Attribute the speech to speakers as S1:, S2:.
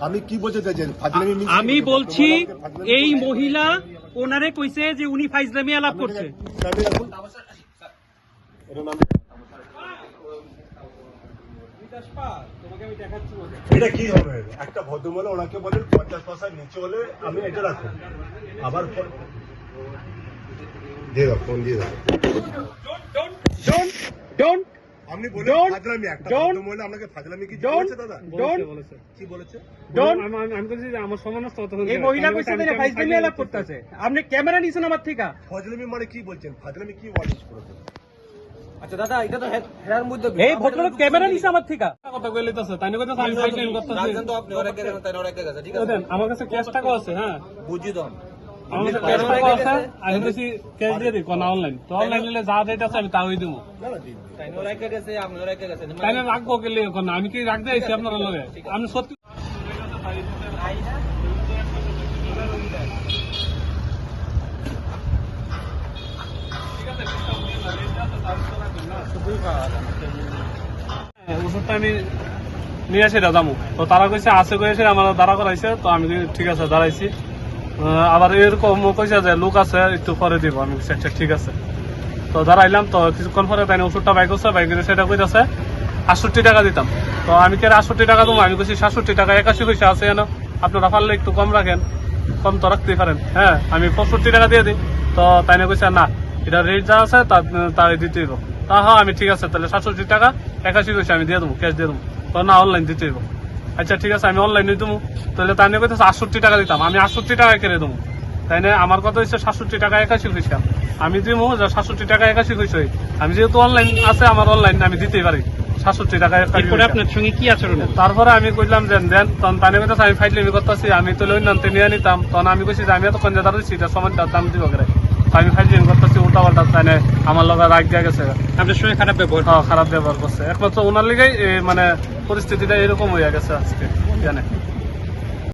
S1: আমি কি কি?
S2: আমি বলছি এই মহিলা ওনারে কইছে যে উনি ফাইজলামি আলাপ করছে।
S1: নামে এটা কি হবে? একটা ভদ্রমহিলা ওনাকে বলেন পঞ্চাশ পয়সা নিচে হলে আমি এটা রাখুন। আবার দিয়ে দাও ফোন দিয়ে দাও।
S2: ডোন্ট ডোন্ট
S1: আপনি বলেন ফাজলামি একটা ভদ্রমহিলা আপনাকে ফাজলামি কি বলেছে দাদা? কি বলেছে?
S2: ডোন্ট
S3: আমি আমি বলছি যে আমার সমানস্থ
S2: এই মহিলা কইছে যে ফাইজলামি আলাপ করতেছে। আপনি ক্যামেরা নিছেন আমার থেকে।
S1: ফজলামি মানে কি বলছেন? ফাজলামি কি করেছেন?
S4: আচ্ছা দাদা এটা তো হেরার মধ্যে
S2: এই ভদ্রলোক ক্যামেরা নিছে আমার থেকে।
S3: কথা কইলে তো তাই না করতেছি।
S4: তো আপনি ওরা গেছেন তাই ওরা গেছে ঠিক আছে?
S3: আমার কাছে ক্যাশ টাকা আছে হ্যাঁ।
S4: বুঝি তো
S3: আছে আমি বেশি ক্যাশ দিয়ে দিই কোন অনলাইন তো অনলাইন নিলে যা দিতেছে আমি তাই দিব।
S4: তাই
S3: না রাখব গেলে কি রাখতে আইছি আপনার লগে? আমি সত্যি হ্যাঁ, ওষুধটা আমি নিয়ে আসি দাদামু তো তারা কইছে আছে কইছে আমার দাঁড়া করাইছে তো আমি ঠিক আছে দাঁড়াইছি। আবার এরকম কইছে যে, লোক আছে, একটু পরে দিব। আমি আচ্ছা ঠিক আছে। তো দাঁড়াইলাম, তো কিছুক্ষণ পরে তাই ওষুধটা বাইক করছে বাইক সেটা কইতাছে, আটষট্টি টাকা দিতাম। তো আমি কে আটষট্টি টাকা দেবো? আমি কইছি, সাতষট্টি টাকা, একাশি পয়সা আছে কেন আপনারা পারলে একটু কম রাখেন, কম তো রাখতেই পারেন। হ্যাঁ আমি পঁয়ষট্টি টাকা দিয়ে দিই। তো তাই না না, এটা রেট যা আছে, তা, তাই দিতে হইব। তা হ্যাঁ আমি ঠিক আছে, তাহলে সাতষট্টি টাকা, একাশি পয়সা আমি দিয়ে দেবো ক্যাশ দিয়ে দেবো। তো না অনলাইন দিতে হইব। আচ্ছা ঠিক আছে আমি অনলাইনে দেবো তাহলে তাই না কইতেছে আটষট্টি টাকা দিতাম। আমি আটষট্টি টাকা কেড়ে দেবো। তাই না আমার কথা হচ্ছে সাতষট্টি টাকা একাশি পয়সা আমি দিব যে সাতষট্টি টাকা একাশি পয়সা আমি যেহেতু অনলাইন আছে আমার অনলাইন আমি দিতেই পারি। সাতষট্টি টাকা।
S2: আপনার সঙ্গে কি আচরণ?
S3: তারপরে আমি কইলাম যে দেন তখন তানে কথা আমি ফাইটলেমি করতেছি। আমি তো লই নানতে নিয়ে নিতাম। তখন আমি কইছি যে আমি এতক্ষণ যে দাঁড়াচ্ছি এটা সমানটা দাম দিব করে আমি ফাইটলেমি করতেছি উল্টা পাল্টা তাই আমার লগে রাগ দিয়ে গেছে।
S2: আপনার সঙ্গে খারাপ ব্যবহার
S3: হ্যাঁ, খারাপ ব্যবহার করছে। একমাত্র ওনার লিগেই মানে পরিস্থিতিটা এরকম হয়ে গেছে আজকে জানে